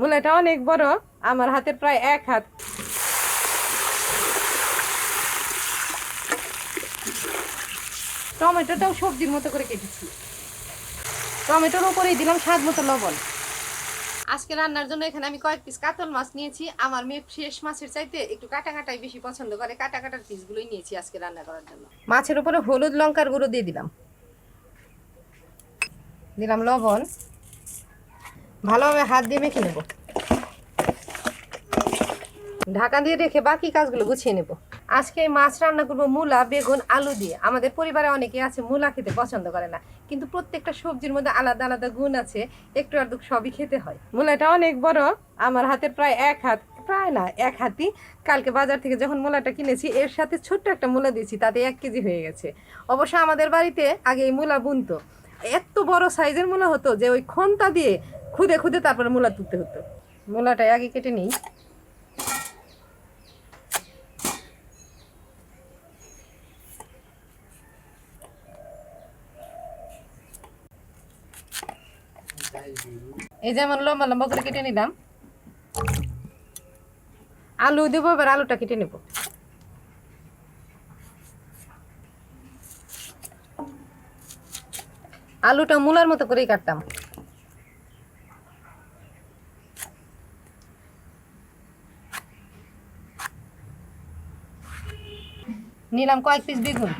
মূলাটা অনেক বড়, আমার হাতের প্রায় এক হাত। টমেটোটাও সবজির মতো করে কেটেছি। টমেটোর উপরেই দিলাম স্বাদ মতো লবণ। আজকে রান্নার জন্য এখানে আমি কয়েক পিস কাতল মাছ নিয়েছি। আমার মেয়ে ফ্রেশ মাছের চাইতে একটু কাটা কাটাই বেশি পছন্দ করে। কাটা কাটার পিসগুলোই নিয়েছি আজকে রান্না করার জন্য। মাছের উপরে হলুদ লঙ্কার গুঁড়ো দিয়ে দিলাম। দিলাম লবণ। ভালোভাবে হাত দিয়ে মেখে নেব। ঢাকা দিয়ে রেখে বাকি কাজগুলো গুছিয়ে নেব। আজকে মাছ রান্না করব মূলা, বেগুন, আলু দিয়ে। আমাদের পরিবারে অনেকে আছে মূলা খেতে পছন্দ করে না। কিন্তু প্রত্যেকটা সবজির মধ্যে আলাদা আলাদা গুণ আছে, একটু আধটু সবই খেতে হয়। মূলাটা অনেক বড়, আমার হাতের প্রায় এক হাত, প্রায় না, এক হাতি কালকে বাজার থেকে যখন মূলাটা কিনেছি, এর সাথে ছোট্ট একটা মূলা দিয়েছি, তাতে এক কেজি হয়ে গেছে। অবশ্য আমাদের বাড়িতে আগে এই মূলা বুনতো। এত বড় সাইজের মূলা হতো যে ওই খন্তা দিয়ে খুদে খুদে তারপরে মূলা তুলতে হতো। মূলাটা আগে কেটে নিই। এই যেমন লম্বা লম্বা করে কেটে নিলাম। আলু দেবো, এবার আলুটা কেটে নেব। আলুটা মূলার মতো করেই কাটতাম। নিলাম কয়েক পিস বেগুন।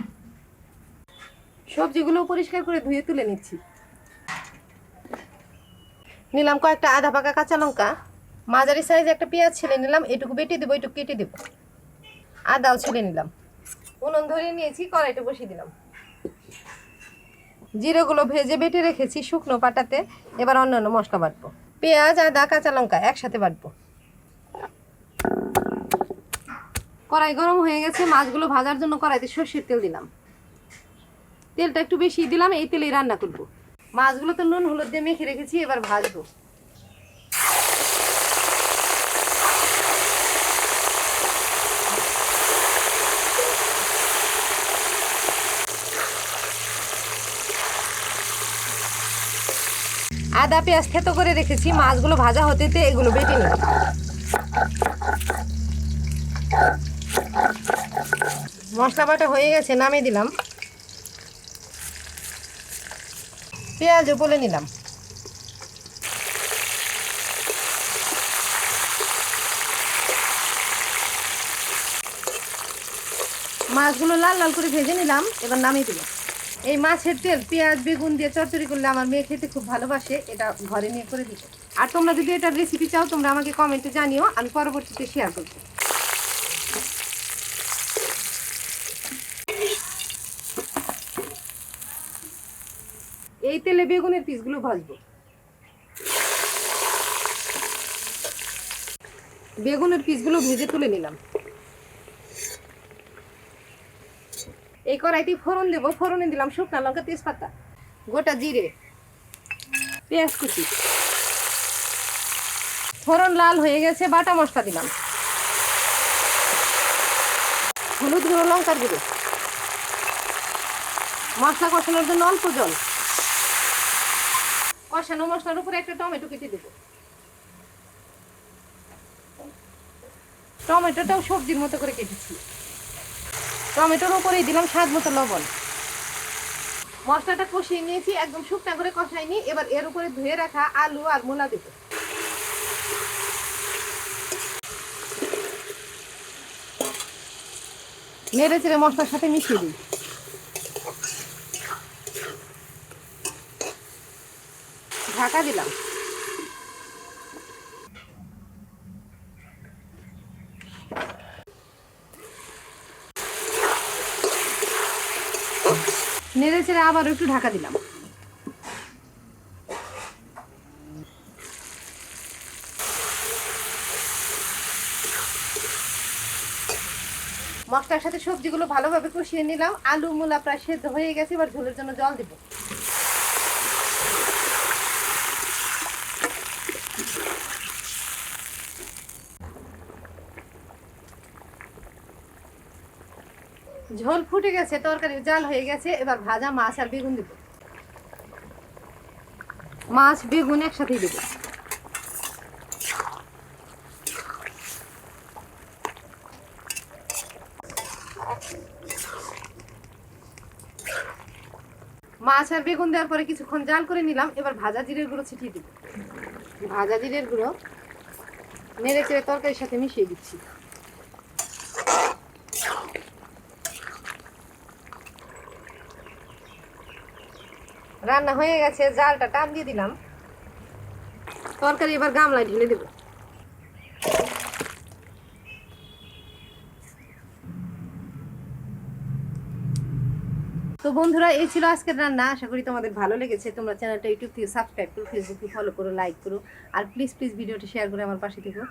সবজিগুলো পরিষ্কার করে ধুয়ে তুলে নিচ্ছি। নিলাম কয়েকটা আধা পাকা কাঁচা লঙ্কা। মাঝারি সাইজ একটা পেঁয়াজ ছেলে নিলাম, এটুকু বেটে দেবো, এটুকু কেটে দেবো। আদাও ছেলে নিলাম। উনুন ধরে নিয়েছি কড়াইটা বসিয়ে দিলাম। জিরেগুলো ভেজে বেটে রেখেছি শুকনো পাটাতে, এবার অন্য অন্য মশলা বাটবো। পেঁয়াজ, আদা, কাঁচা লঙ্কা একসাথে বাটবো। কড়াই গরম হয়ে গেছে, মাছগুলো ভাজার জন্য কড়াইতে সর্ষের তেল দিলাম। তেলটা একটু বেশি দিলাম, এই তেলেই রান্না করব। মাছগুলো তো নুন, হলুদ দিয়ে মেখে রেখেছি, এবার ভাজবো। আদা, পেঁয়াজ থেতো করে রেখেছি, মাছগুলো ভাজা হতেতে এগুলো বেটে নিই মশলা বাটা হয়ে গেছে, নামিয়ে দিলাম। পেঁয়াজও বলে নিলাম। মাছগুলো লাল লাল করে ভেজে নিলাম, এবার নামিয়ে দিলাম। এই মাছের তেল, পেঁয়াজ, বেগুন দিয়ে চচ্চড়ি করলে আমার মেয়ে খেতে খুব ভালোবাসে, এটা ঘরে নিয়ে করে দিতে। আর তোমরা যদি এটার রেসিপি চাও, তোমরা আমাকে কমেন্টে জানিও, আমি পরবর্তীতে শেয়ার করব এই তেলে বেগুনের পিসগুলো ভাজবো। বেগুনের পিসগুলো ভেজে তুলে নিলাম। এই কড়াইতে ফোড়ন দেবো। ফোড়নে দিলাম শুকনা লঙ্কা, তেজপাতা, গোটা জিরে, পেঁয়াজ কুচি। ফোড়ন লাল হয়ে গেছে, বাটা মশলা দিলাম। হলুদ গুঁড়ো, লঙ্কার গুঁড়ো। মশলা কষানোর জন্য অল্প জল। কষানো মশলার উপরে একটা টমেটো কেটে দেবো। টমেটোটাও সবজির মতো করে কেটেছি। টমেটোর উপরেই দিলাম স্বাদ মতো লবণ। মশলাটা কষিয়ে নিয়েছি, একদম শুকনা করে কষাইনি। এবার এর উপরে ধুয়ে রাখা আলু আর মূলা দেবো। নেড়ে চেড়ে মশলার সাথে মিশিয়ে দিই। ঢাকা দিলাম। নেড়ে চেড়ে আবার একটু ঢাকা দিলাম। মশলার সাথে সবজিগুলো ভালোভাবে কষিয়ে নিলাম। আলু, মূলা প্রায় সেদ্ধ হয়ে গেছে, এবার ঝোলের জন্য জল দেবো। ঝোল ফুটে গেছে তরকারি জাল হয়ে গেছে, এবার ভাজা মাছ আর বেগুন দিব। মাছ, বেগুন একসাথেই দেবো। মাছ আর বেগুন দেওয়ার পরে কিছুক্ষণ জাল করে নিলাম, এবার ভাজা জিরের গুঁড়ো ছিটিয়ে দিব। ভাজা জিরের গুঁড়ো নেড়ে চেড়ে তরকারির সাথে মিশিয়ে দিচ্ছি। রান্না হয়ে গেছে, জালটা টান দিয়ে দিলাম। তরকারি এবার গামলায় ঢেলে দেবো। তো বন্ধুরা, এই ছিল আজকের রান্না। আশা করি তোমাদের ভালো লেগেছে। তোমরা চ্যানেলটা ইউটিউব থেকে সাবস্ক্রাইব করো ফেসবুক থেকে ফলো করো লাইক করো। আর প্লিজ প্লিজ ভিডিওটি শেয়ার করে আমার পাশে থেকো।